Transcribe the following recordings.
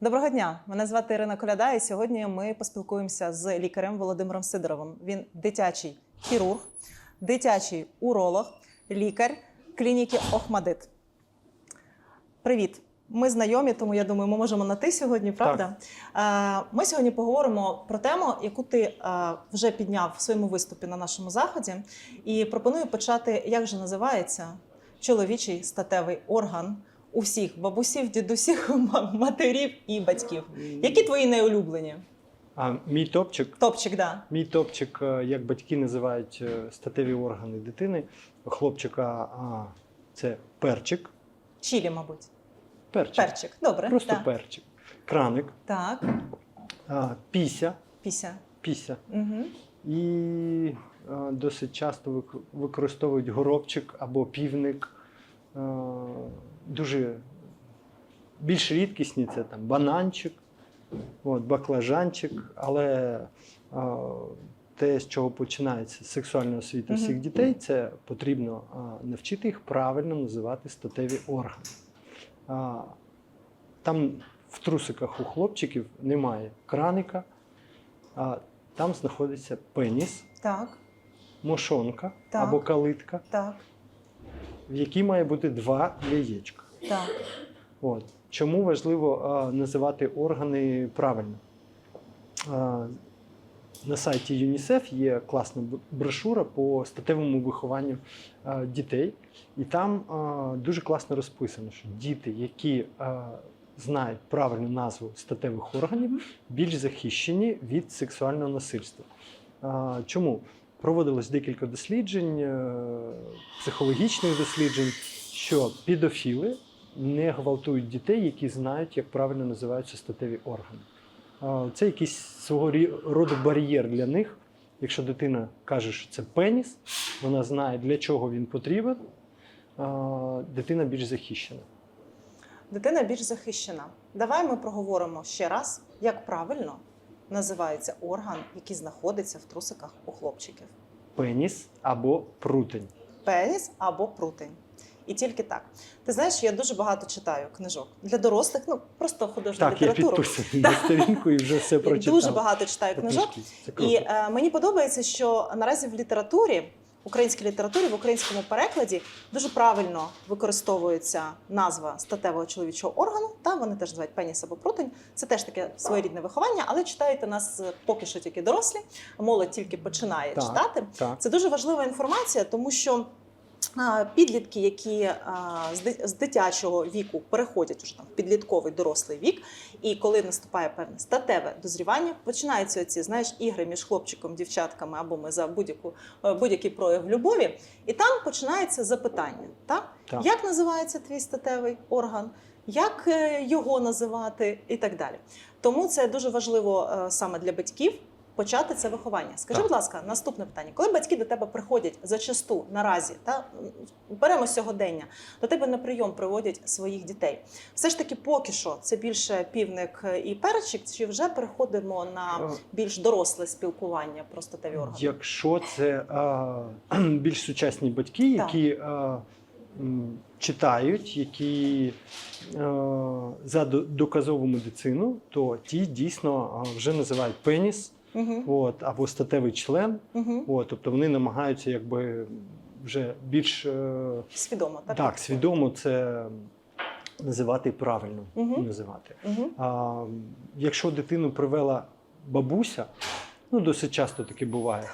Доброго дня! Мене звати Ірина Коляда, і сьогодні ми поспілкуємося з лікарем Володимиром Сидоровим. Він дитячий хірург, дитячий уролог, лікар клініки Охмадит. Привіт! Ми знайомі, тому я думаю, ми можемо на ти сьогодні, правда? Е, Ми сьогодні поговоримо про тему, яку ти е, вже підняв в своєму виступі на нашому заході. І пропоную почати, як же називається чоловічий статевий орган у всіх бабусів, дідусів, матерів і батьків. Які твої найулюблені? А мій топчик, Топчик, да. мій топчик, е, як батьки називають е, статеві органи дитини, хлопчика а, це перчик. Чілі, мабуть. Перчик. Перчик. Добре. Просто да. перчик. Краник, Так, а, піся, піся. піся. Угу. І а, досить часто вик- використовують горобчик або півник. А, дуже більш рідкісні це там бананчик, от, баклажанчик, але а, те, з чого починається сексуальна освіта Мгм. всіх дітей, це потрібно а, навчити їх правильно називати статеві органи. А, там в трусиках у хлопчиків немає краника, а там знаходиться пеніс, Так, мошонка Так. або калитка, так, в якій має бути два яєчка. так. От. Чому важливо а, називати органи правильно? А, на сайті ЮНІСЕФ є класна брошура по статевому вихованню а, дітей, і там а, дуже класно розписано, що діти, які а, знають правильну назву статевих органів, більш захищені від сексуального насильства. А, чому? Проводилось декілька досліджень, е, психологічних досліджень, що підофіли не гвалтують дітей, які знають, як правильно називаються статеві органи. Це якийсь свого роду бар'єр для них. Якщо дитина каже, що це пеніс, вона знає, для чого він потрібен, дитина більш захищена. Дитина більш захищена. Давай ми проговоримо ще раз, як правильно називається орган, який знаходиться в трусиках у хлопчиків. Пеніс або прутень. Пеніс або прутень. І тільки так. Ти знаєш, я дуже багато читаю книжок для дорослих, ну просто художню Так, літературу. підписаний на сторінку і вже все прочитав. Дуже багато читаю книжок. І е, мені подобається, що наразі в літературі, українській літературі, в українському перекладі дуже правильно використовується назва статевого чоловічого органу. Та вони теж називають пеніс або прутень. Це теж таке своєрідне виховання, але читаєте нас е, поки що тільки дорослі. Молодь тільки починає Так. читати. Так. Це дуже важлива інформація, тому що. Підлітки, які з дитячого віку переходять уже там в підлітковий дорослий вік, і коли наступає певне статеве дозрівання, починаються ці знаєш ігри між хлопчиком, дівчатками або ми за будь-яку е, будь-який прояв любові, і там починається запитання: так? Так. як називається твій статевий орган, як е, його називати, і так далі. Тому це дуже важливо е, саме для батьків. Почати це виховання. Скажи, Так. будь ласка, наступне питання: коли батьки до тебе приходять зачасту наразі, та беремо сьогодення, до тебе на прийом приводять своїх дітей. Все ж таки, поки що, це більше півник і перчик, чи вже переходимо на Е, більш доросле спілкування про статеві органи? Якщо це а, більш сучасні батьки, які а, читають, які а, за доказову медицину, то ті дійсно вже називають пеніс Угу, от, або статевий член. угу. От, тобто вони намагаються якби вже більш е, Свідомо, так? так, свідомо це називати правильно Мгм. називати. Угу. А, якщо дитину привела бабуся, ну досить часто таке буває.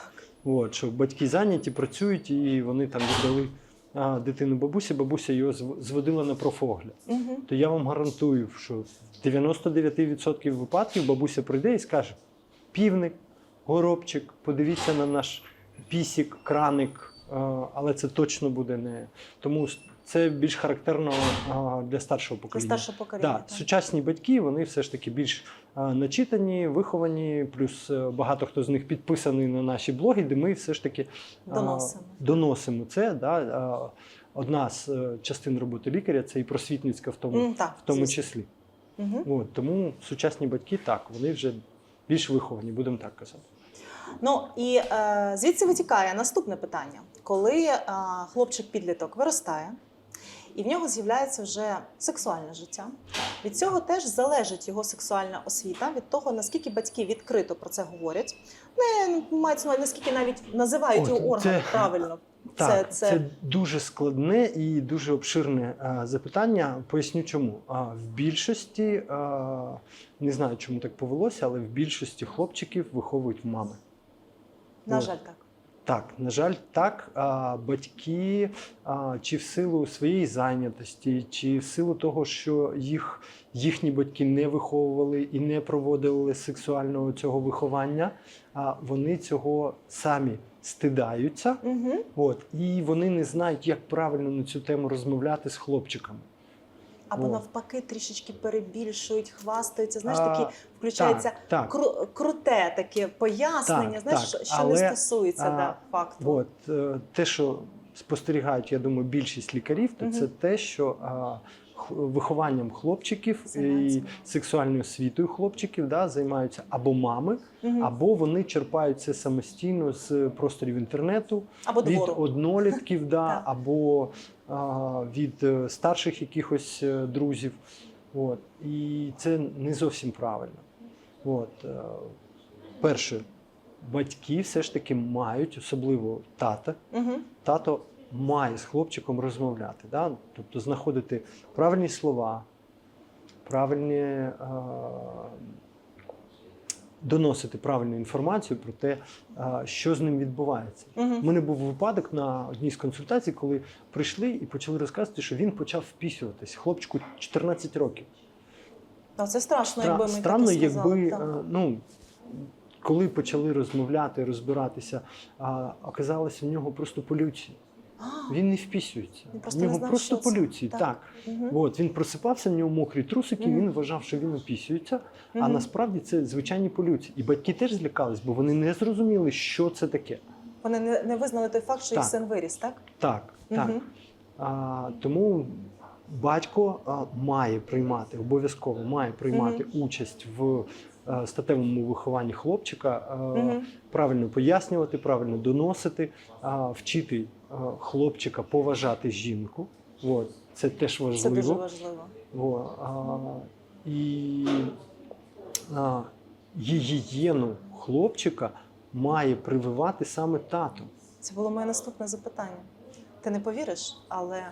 От, що батьки зайняті, працюють, і вони там віддали а, дитину бабусі, бабуся його зв- зводила на профогляд. Угу. То я вам гарантую, що в 99% випадків бабуся прийде і скаже: півник, горобчик, подивіться на наш пісік, краник, але це точно буде не. Тому це більш характерно для старшого покоління. старше покоління. Да, так. сучасні батьки вони все ж таки більш начитані, виховані, плюс е, багато хто з них підписаний на наші блоги, де ми все ж таки Доносимо. доносимо це. Да, одна з е, частин роботи лікаря це і просвітницька в тому, М, так, в тому числі. Угу. От, тому сучасні батьки так, вони вже більш виховані, будемо так казати. Ну і е, звідси витікає наступне питання: коли е, хлопчик-підліток виростає і в нього з'являється вже сексуальне життя. Від цього теж залежить його сексуальна освіта, від того, наскільки батьки відкрито про це говорять. Не мається на наскільки навіть називають От, його органи це- правильно. Так, це, це, це... дуже складне і дуже обширне а, запитання. Поясню чому. А, в більшості, а, не знаю, чому так повелося, але в більшості хлопчиків виховують мами. на От. жаль, так. Так, на жаль, так. Батьки чи в силу своєї зайнятості, чи в силу того, що їх, їхні батьки не виховували і не проводили сексуального цього виховання, вони цього самі стидаються. Угу. От, і вони не знають, як правильно на цю тему розмовляти з хлопчиками. Або О. навпаки, трішечки перебільшують, хвастаються. Знаєш, такі включається Так, так. кру- круте таке пояснення, Так, знаєш, так, що- що але, не стосується а, да, факту. От, е, те, що спостерігають, я думаю, більшість лікарів, то угу. це те, що а, вихованням хлопчиків і сексуальною освітою хлопчиків да, займаються або мами, Мгм. або вони черпають це самостійно з просторів інтернету, Або від двору. однолітків, да, або а, від е, старших якихось е, друзів. От. І це не зовсім правильно. От. е, Перше, батьки все ж таки мають, особливо тата, Угу. тато має з хлопчиком розмовляти. Да? Тобто знаходити правильні слова, правильні. е, Доносити правильну інформацію про те, е, що з ним відбувається. У Угу. мене був випадок на одній з консультацій, коли прийшли і почали розказувати, що він почав впісюватись. Хлопчику 14 років. Це страшно, Стра- якби ми Странно, так сказали. якби так. е, ну, коли почали розмовляти, розбиратися, а оказалося в нього просто полюції. Він не впісюється. Він просто в нього не знав, просто що це. полюції. Так. Так. мгм. От, він просипався, в нього мокрі трусики, Мгм. він вважав, що він опісюється, а Мгм. насправді це звичайні полюції. І батьки теж злякались, бо вони не зрозуміли, що це таке. Вони не, не визнали той факт, що їх Так. син виріс, так? Так, так. Мгм. А, тому батько а, має приймати, обов'язково має приймати участь в статевому вихованні хлопчика, Мгм. правильно пояснювати, правильно доносити, вчити хлопчика поважати жінку. От, це теж важливо. Це дуже важливо. О, а, і а, гігієну хлопчика має прививати саме тато. Це було моє наступне запитання. Ти не повіриш, але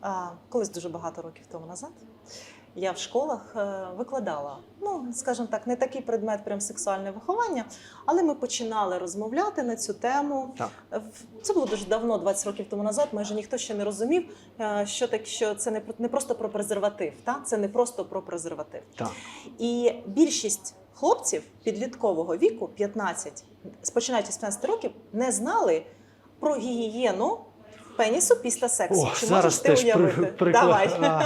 а, колись дуже багато років тому назад я в школах е, викладала, ну, скажімо так, не такий предмет, прям сексуальне виховання, але ми починали розмовляти на цю тему. Так. Це було дуже давно, 20 років тому назад. Майже ніхто ще не розумів, е, що так, що це не не просто про презерватив. Та? Це не просто про презерватив. Так. І більшість хлопців підліткового віку, 15, починаючи з 15 років, не знали про гігієну пенісу після сексу. О, Чи зараз можеш ти теж при, уявити? Давай. А,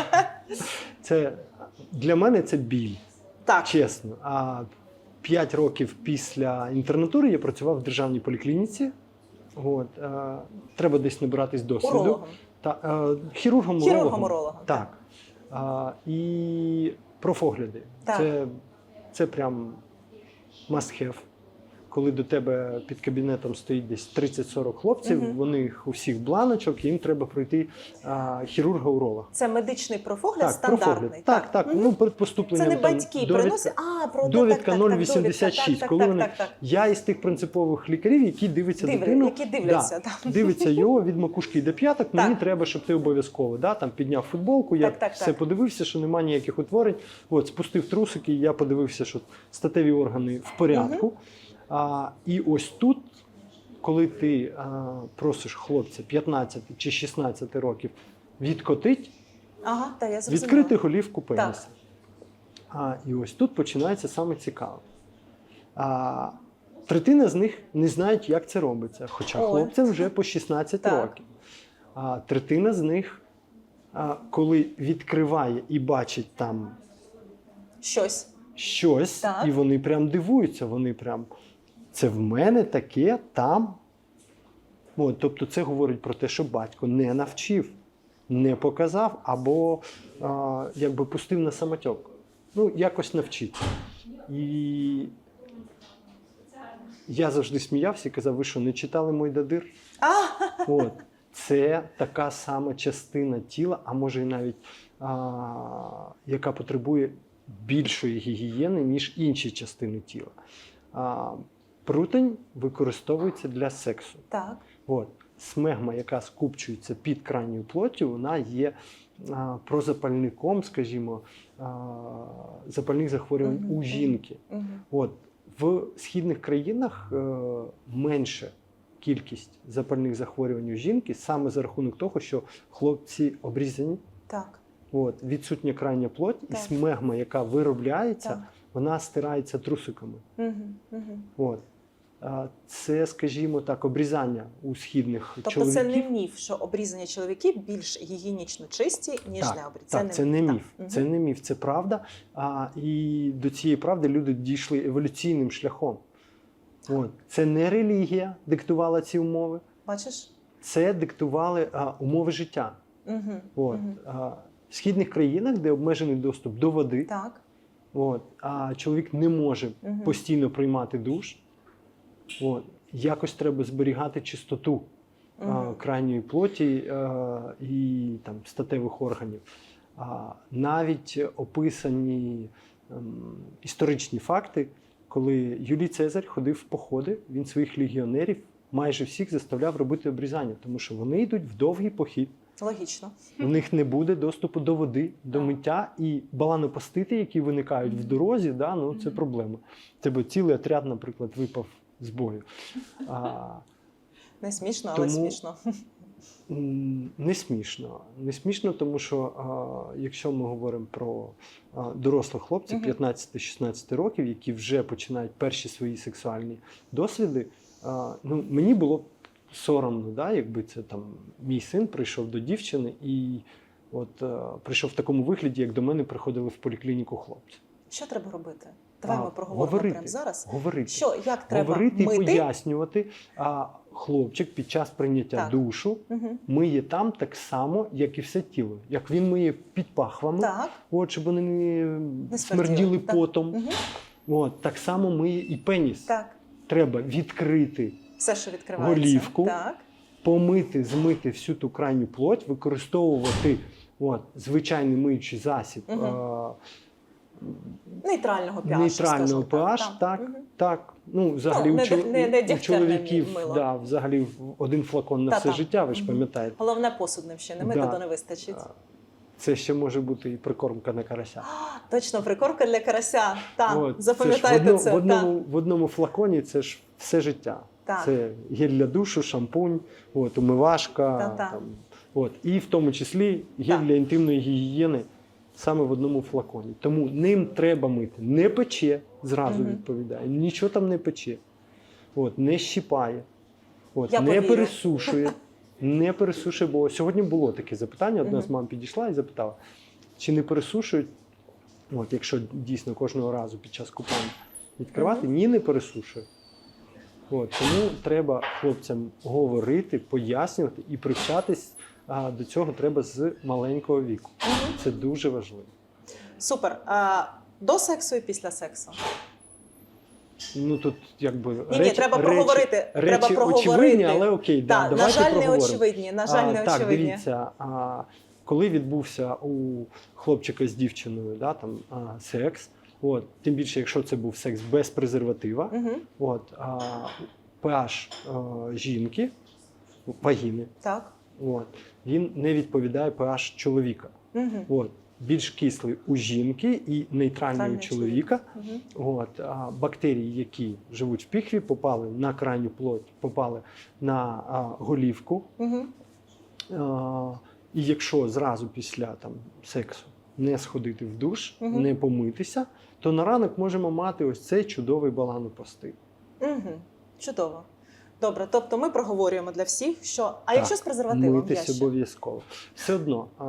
це для мене це біль, Так. чесно. А п'ять років після інтернатури я працював в державній поліклініці. От, е, треба десь набиратись досвіду. Урологом. Та, е, хірургом, Хірургом урологом. Так. А, і профогляди. Так. Це, це прям must have. Коли до тебе під кабінетом стоїть десь 30-40 хлопців, Мгм. у них у всіх бланочок, їм треба пройти а, хірурга-уролога. Це медичний профогляд Так, стандартний. профогляд. Так, так. Мгм. Ну, перед поступленням Це не там батьки довідка. приносять. А, про довідка так, так, так, 0,86, коли вони- так, так. Я із тих принципових лікарів, які дивляться Дивля- дитину. які дивляться. так. Да, дивиться його від макушки до п'яток. Мені треба, щоб ти обов'язково да, там підняв футболку. Я Так, так, все так. подивився, що немає ніяких утворень. От спустив трусики, я подивився, що статеві органи в порядку. А, і ось тут, коли ти а, просиш хлопця 15 чи 16 років відкотить, Ага, так, я зрозуміла. відкрити голівку пеніса. А, і ось тут починається саме цікаве. А, третина з них не знають, як це робиться, хоча Ой. хлопцям вже по 16 Так. років. А третина з них, а, коли відкриває і бачить там Щось. щось, Так. і вони прям дивуються, вони прям це в мене таке там. От, тобто це говорить про те, що батько не навчив, не показав або а, якби пустив на самотьок. Ну, якось навчити. І я завжди сміявся і казав, ви що, не читали мой дадир? От. це така сама частина тіла, а може і навіть а, яка потребує більшої гігієни, ніж інші частини тіла. А, прутень використовується для сексу. Так. От. Смегма, яка скупчується під крайньою плоттю, вона є а, прозапальником, скажімо, а, запальних захворювань Мгм, у мгм. жінки. Угу. От. В східних країнах е, менше кількість запальних захворювань у жінки саме за рахунок того, що хлопці обрізані. Так. От, відсутня крайня плоть, і смегма, яка виробляється, Так. вона стирається трусиками. Угу. Угу. От. Це, скажімо так, обрізання у східних Тобто чоловіків. це не міф, що обрізані чоловіки більш гігієнічно чисті, ніж Так, не обрізані. Так, це не міф. Так. Це не міф, це правда. А, і до цієї правди люди дійшли еволюційним шляхом. От. Це не релігія диктувала ці умови, Бачиш? це диктували а, умови життя. Угу. От. А, в східних країнах, де обмежений доступ до води, Так. от, а чоловік не може Мгм. постійно приймати душ. От. Якось треба зберігати чистоту а, крайньої плоті а, і там, статевих органів. А, навіть описані ем, історичні факти, коли Юлій Цезарь ходив в походи, він своїх легіонерів майже всіх заставляв робити обрізання, тому що вони йдуть в довгий похід. Логічно. У них не буде доступу до води, до миття і баланопастити, які виникають в дорозі, да, ну, це проблема. Тебе цілий отряд, наприклад, випав з бою. А, Не смішно, але Тому- смішно. не смішно. Не смішно, тому що а, якщо ми говоримо про а, дорослих хлопців 15-16 років, які вже починають перші свої сексуальні досвіди, а, ну, мені було б соромно, да, якби це там мій син прийшов до дівчини і от е, прийшов в такому вигляді, як до мене приходили в поліклініку хлопці. Що треба робити? Давай А, ми проговоримо говорити. прямо зараз. Говорити. Що, як треба Говорити і пояснювати. А хлопчик під час прийняття Так. душу Угу. миє там так само, як і все тіло. Як він миє під пахвами, Так. от, щоб вони не, Не смерділи так. потом. Угу. От, так само миє і пеніс. Так. Треба відкрити, Все, що відкривається. Голівку. Так. помити, змити всю ту крайню плоть, використовувати от, звичайний миючий засіб. Е, Нейтрального pH. Нейтрального pH, так. Мгм. Так, ну взагалі Ну, у, не чол... не- не у чоловіків мило. да, взагалі один флакон на Та-та. все життя, ви ж пам'ятаєте. Головне посуд не мити, Да. то не вистачить. Це ще може бути і прикормка на карася. А, Точно, прикормка для карася. Так, запам'ятайте в, це. в, так. одному, в одному флаконі це ж все життя. Так. Це гель для душу, шампунь, от, умивашка. Та-та. Там, от, і в тому числі гель Так. для інтимної гігієни саме в одному флаконі. Тому ним треба мити. Не пече, зразу відповідає. Нічого там не пече. От, не щіпає, от, Я не повірю. пересушує. Не пересушує, бо сьогодні було таке запитання. Одна з мам підійшла і запитала, чи не пересушують, от, якщо дійсно кожного разу під час купання відкривати, ні, не пересушує. От, тому треба хлопцям говорити, пояснювати і привчатись а, до цього треба з маленького віку. Це дуже важливо. Супер. А, до сексу і після сексу. Ну тут якби Ні, ні, треба речі, проговорити. речі треба проговорити. очевидні, але окей, да, Так, на жаль, не очевидні. На жаль, А, не так, очевидні. дивіться, а, коли відбувся у хлопчика з дівчиною да, там, а, секс, от, тим більше, якщо це був секс без презерватива, Угу. от, а, pH а, жінки, вагіни, Так. от, він не відповідає pH чоловіка. Угу. От, більш кислий у жінки і нейтральний у чоловіка. Угу. От, а бактерії, які живуть в піхві, попали на крайню плоть, попали на а, голівку. Угу. А, і якщо зразу після там, сексу не сходити в душ, Мгм. не помитися, то на ранок можемо мати ось цей чудовий баланопостий. Угу. Чудово. Добре, тобто ми проговорюємо для всіх, що. А якщо з презервативом Митись ще? обов'язково. Все одно а,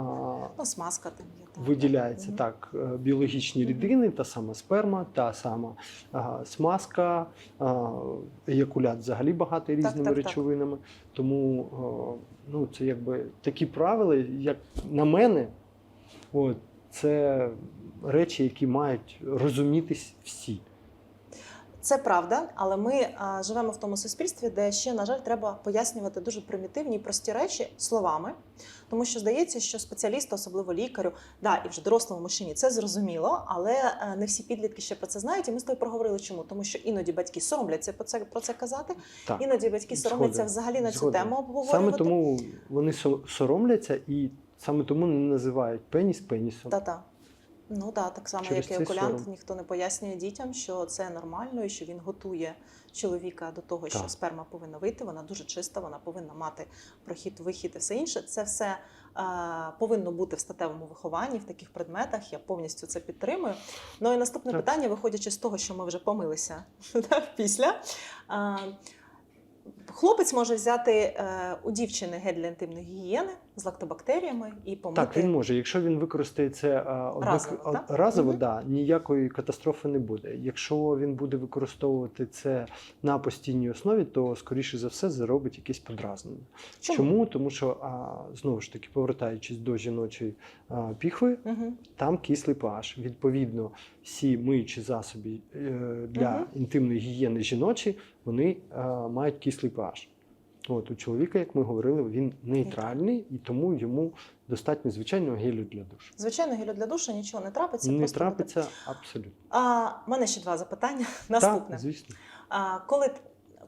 Ну, смазка там є. так. виділяється Мгм. так е, біологічні рідини, та сама сперма, та сама а, смазка, а, еякулят взагалі багатий різними так, так. речовинами. Тому о, ну, це якби такі правила, як на мене, от, це речі, які мають розумітись всі. Це правда, але ми а, живемо в тому суспільстві, де ще, на жаль, треба пояснювати дуже примітивні і прості речі словами. Тому що здається, що спеціалісту, особливо лікарю, да, і вже дорослому мужчині це зрозуміло, але е, не всі підлітки ще про це знають. І ми з тобою проговорили, чому тому, що іноді батьки соромляться про це про це казати. Так. Іноді батьки соромляться Згоден. взагалі на цю Згоден. тему обговорювати. Саме тому вони соромляться і саме тому не називають пеніс пенісом. Та-та. Ну так, так само, Через як і окулянт, сором. ніхто не пояснює дітям, що це нормально і що він готує чоловіка до того, що Так. сперма повинна вийти, вона дуже чиста, вона повинна мати прохід, вихід і все інше. Це все е, повинно бути в статевому вихованні, в таких предметах. Я повністю це підтримую. Ну і наступне Так. питання, виходячи з того, що ми вже помилися після. Е, Хлопець може взяти е, у дівчини гель для інтимної гігієни з лактобактеріями і помити. Так, він може. Якщо він використає це однак- Разово, а- так? разово Мгм. да, ніякої катастрофи не буде. Якщо він буде використовувати це на постійній основі, то скоріше за все заробить якесь подразнення. Чому? Тому що знову ж таки, повертаючись до жіночої піхви, Угу. там кислий pH. Відповідно, всі миючі засоби е, для Мгм. інтимної гігієни жіночі вони е, мають кислий pH. От у чоловіка, як ми говорили, він нейтральний і тому йому достатньо звичайного гелю для душу. Звичайно, гелю для душу нічого не трапиться. Не просто буде. трапиться абсолютно. А мене ще два запитання. Наступне. Так, звісно. А, коли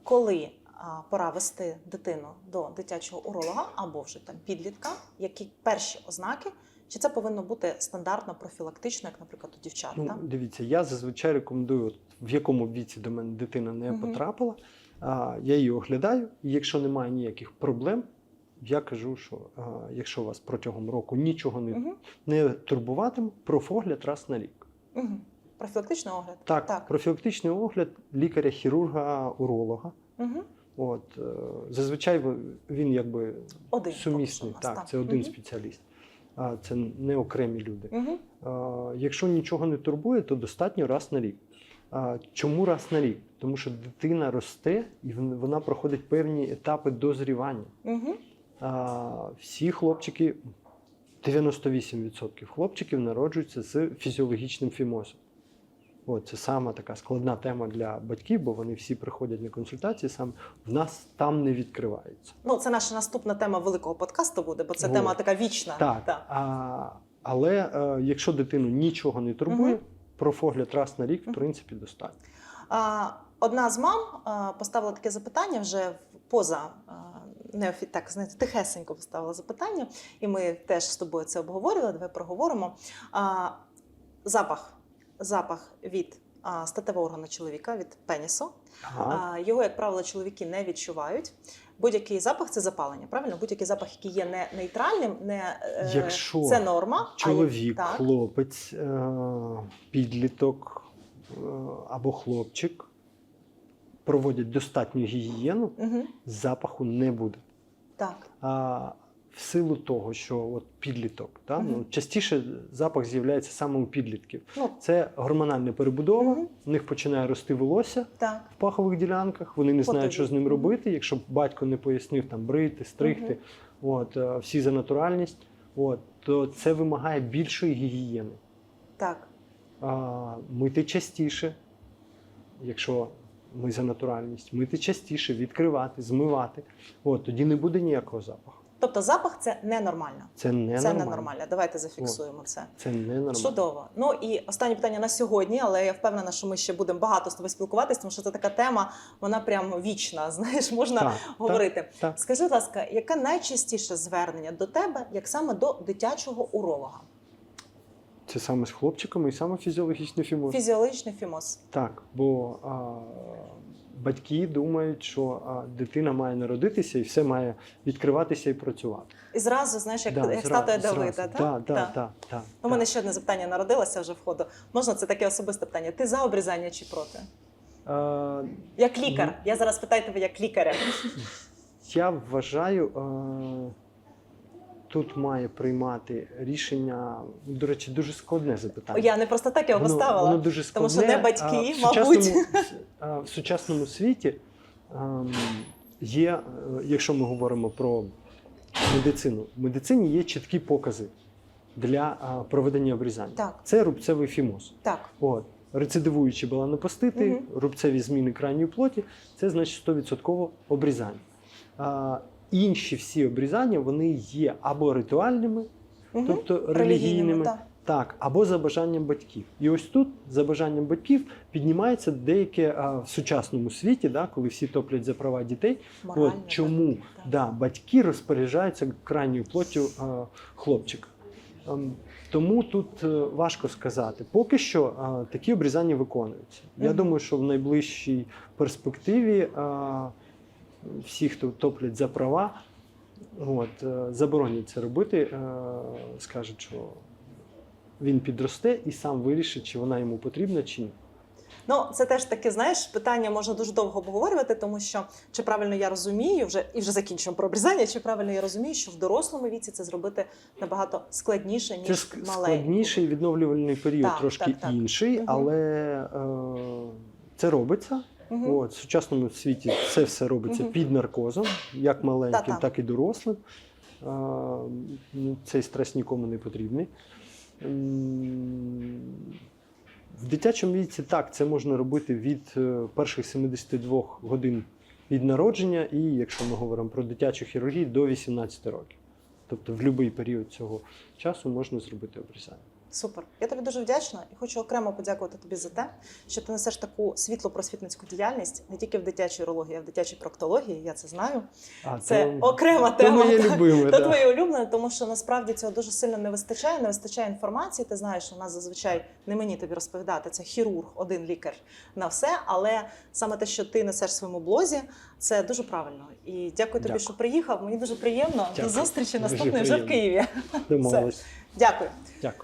коли а, пора вести дитину до дитячого уролога або вже там підлітка, які перші ознаки? Чи це повинно бути стандартно профілактично, як, наприклад, у дівчат? Ну, так? дивіться, я зазвичай рекомендую, от, в якому віці до мене дитина не Мгм. потрапила. А, я її оглядаю, і якщо немає ніяких проблем, я кажу, що а, якщо вас протягом року нічого не, Угу. не турбуватиме, профогляд раз на рік. Угу. Профілактичний огляд. Так, так. профілактичний огляд лікаря-хірурга, уролога. Угу. От, е, зазвичай він якби Один сумісний. нас, Так, це один Мгм. спеціаліст. А це не окремі люди. Угу. А, Якщо нічого не турбує, то достатньо раз на рік. Чому раз на рік? Тому що дитина росте і вона проходить певні етапи дозрівання. Угу. Всі хлопчики, 98% хлопчиків народжуються з фізіологічним фімозом. От, це сама така складна тема для батьків, бо вони всі приходять на консультації, сам в нас там не відкривається. Ну, це наша наступна тема великого подкасту буде, бо це Вот. тема така вічна. Так, Так. А, але е, якщо дитину нічого не турбує, Мгм. Профогляд раз на рік, в принципі, достатньо. Одна з мам поставила таке запитання вже поза неофі... так, знаєте, тихесенько поставила запитання, і ми теж з тобою це обговорювали. Давай проговоримо. Запах, запах від статевого органу чоловіка, від пенісу. Ага. Його, як правило, чоловіки не відчувають. Будь-який запах це запалення, правильно? Будь-який запах, який є не нейтральним, не е, Якщо це норма. а як- Чоловік, так. хлопець, е, підліток е, або хлопчик проводять достатню гігієну, Угу. запаху не буде. Так. А в силу того, що от підліток, да, Мгм. ну, частіше запах з'являється саме у підлітків. Ну, Це гормональна перебудова, Мгм. в них починає рости волосся. так. в пахових ділянках. Вони не знають, що з ним робити. Якщо батько не пояснив там брити, стригти, от, е, всі за натуральність, от, то це вимагає більшої гігієни. Так. А, мити частіше, якщо ми за натуральність, мити частіше, відкривати, змивати. От, тоді не буде ніякого запаху. Тобто запах це ненормально. Це не це нормально. ненормально. Давайте зафіксуємо це. Це не нормально. Чудово. Ну і останнє питання на сьогодні, але я впевнена, що ми ще будемо багато з тобою спілкуватися, тому що це така тема, вона прям вічна. Знаєш, можна Так, говорити. Так, так. Скажи, будь ласка, яке найчастіше звернення до тебе, як саме до дитячого уролога? Це саме з хлопчиками і саме фізіологічний фімоз. Фізіологічний фімоз. Так, бо а, батьки думають, що а, дитина має народитися і все має відкриватися і працювати. І зразу, знаєш, як, Да, як зразу, статуя зразу. Давида, так? Да, да, Так. да, да, У да. мене ще одне запитання народилося вже в ходу. Можна це таке особисте питання? Ти за обрізання чи проти? Е, Як лікар. Ну. Я зараз питаю тебе як лікаря. я вважаю, е, тут має приймати рішення. До речі, дуже складне запитання. Я не просто так його Воно- поставила. Воно дуже тому що не батьки, а в мабуть. Сучасному, в сучасному світі ем, є, е, якщо ми говоримо про медицину, в медицині є чіткі покази для проведення обрізання. Так, Це рубцевий фімоз. так. От. рецидивуючі баланопостити, Мгм. рубцеві зміни крайньої плоті, це значить 100% обрізання. Інші всі обрізання вони є або ритуальними, Мгм. тобто релігійними, так. так, або за бажанням батьків. І ось тут, за бажанням батьків, піднімається деяке а, в сучасному світі, да, коли всі топлять за права дітей. Морально, От чому так. Так. да, батьки розпоряджаються крайньою плоттю а, хлопчика. Ем, Тому тут е, важко сказати. Поки що а, такі обрізання виконуються. Я Мгм. думаю, що в найближчій перспективі а, всі, хто топлять за права, от, е, заборонять це робити, е, скажуть, що він підросте і сам вирішить, чи вона йому потрібна, чи ні. Ну, це теж таке, знаєш, питання можна дуже довго обговорювати, тому що чи правильно я розумію, вже і вже закінчуємо про обрізання, чи правильно я розумію, що в дорослому віці це зробити набагато складніше, ніж Це ск- складніший відновлювальний період, Так, трошки так, так. інший, але е, це робиться. Мгм. От, в сучасному світі це все робиться Мгм. під наркозом, як маленьким, Та-та. так і дорослим. Е, ну, цей стрес нікому не потрібний. В дитячому віці так, це можна робити від е, перших 72 годин від народження, і якщо ми говоримо про дитячу хірургію, до 18 років. Тобто в будь-який період цього часу можна зробити обрізання. Супер. Я тобі дуже вдячна і хочу окремо подякувати тобі за те, що ти несеш таку світло просвітницьку діяльність не тільки в дитячій урології, а в дитячій проктології. Я це знаю. А, Це окрема то тема. моє любиме. Та да. твоє улюблене, тому що насправді цього дуже сильно не вистачає. Не вистачає інформації. Ти знаєш, у нас зазвичай не мені тобі розповідати. Це хірург, один лікар на все. Але саме те, що ти несеш в своєму блозі, це дуже правильно. І дякую тобі, Дякую. що приїхав. Мені дуже приємно. Дякую. До зустрічі наступної вже в. Києві. Домовились. Дякую. Дякую.